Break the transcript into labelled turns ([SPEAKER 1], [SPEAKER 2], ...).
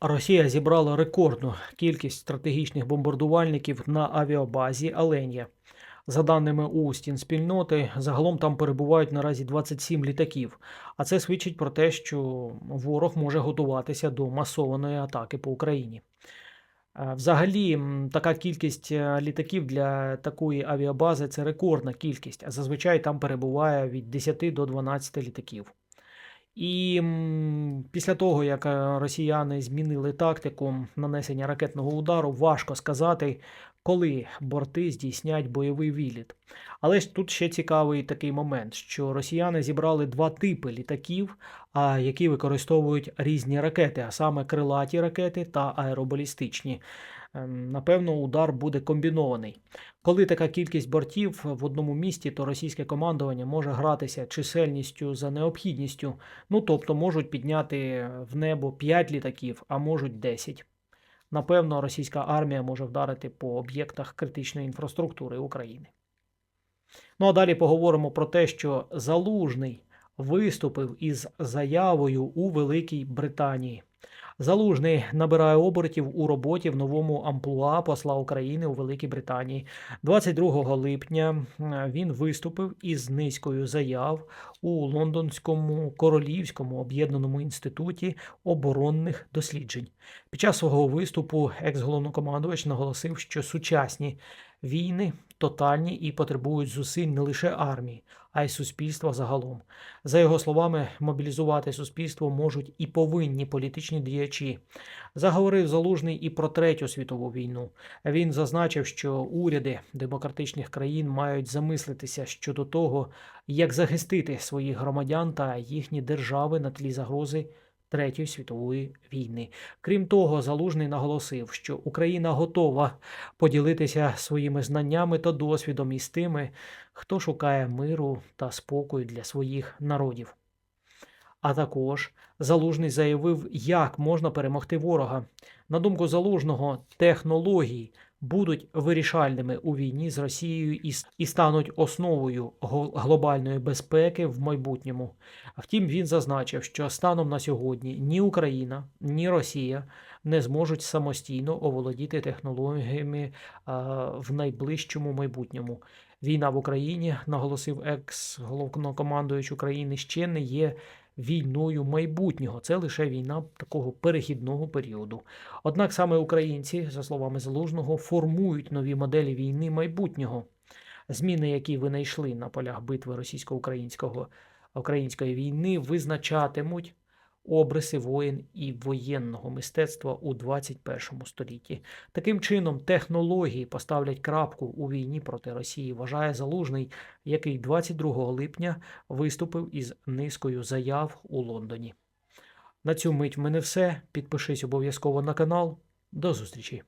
[SPEAKER 1] Росія зібрала рекордну кількість стратегічних бомбардувальників на авіабазі Аленія. За даними у спільноти, загалом там перебувають наразі 27 літаків. А це свідчить про те, що ворог може готуватися до масованої атаки по Україні. Е, Взагалі, така кількість е, літаків для такої авіабази це рекордна кількість, а зазвичай там перебуває від 10 до 12 літаків. І після того, як е, росіяни змінили тактику нанесення ракетного удару, важко сказати, коли борти здійснять бойовий виліт. Але ж тут ще цікавий такий момент, що росіяни зібрали два типи літаків, які використовують різні ракети, а саме крилаті ракети та аеробалістичні. Напевно, удар буде комбінований. Коли така кількість бортів в одному місті, то російське командування може гратися чисельністю за необхідністю. Ну тобто можуть підняти в небо 5 літаків, а можуть 10. Напевно, російська армія може вдарити по об'єктах критичної інфраструктури України. Ну а далі поговоримо про те, що Залужний виступив із заявою у Великій Британії. Залужний набирає обертів у роботі в новому амплуа посла України у Великій Британії. 22 липня він виступив із низкою заяв у Лондонському Королівському об'єднаному інституті оборонних досліджень. Під час свого виступу екс-головнокомандувач наголосив, що сучасні війни тотальні і потребують зусиль не лише армії, а й суспільства загалом. За його словами, мобілізувати суспільство можуть і повинні політичні діячі. Заговорив Залужний і про Третю світову війну. Він зазначив, що уряди демократичних країн мають замислитися щодо того, як захистити своїх громадян та їхні держави на тлі загрози Третьої світової війни. Крім того, Залужний наголосив, що Україна готова поділитися своїми знаннями та досвідом із тими, хто шукає миру та спокою для своїх народів. А також Залужний заявив, як можна перемогти ворога. На думку Залужного, технології будуть вирішальними у війні з Росією і і стануть основою глобальної безпеки в майбутньому. Втім, він зазначив, що станом на сьогодні ні Україна, ні Росія не зможуть самостійно оволодіти технологіями в найближчому майбутньому. Війна в Україні, наголосив екс-головнокомандуючий України, ще не є війною майбутнього. Це лише війна такого перехідного періоду. Однак саме українці, за словами Залужного, формують нові моделі війни майбутнього. Зміни, які винайшли на полях битви російсько-українського української війни, визначатимуть обриси воїн і воєнного мистецтва у 21 столітті. Таким чином, технології поставлять крапку у війні проти Росії, вважає Залужний, який 22 липня виступив із низкою заяв у Лондоні. На цю мить в мене все. Підпишись обов'язково на канал. До зустрічі!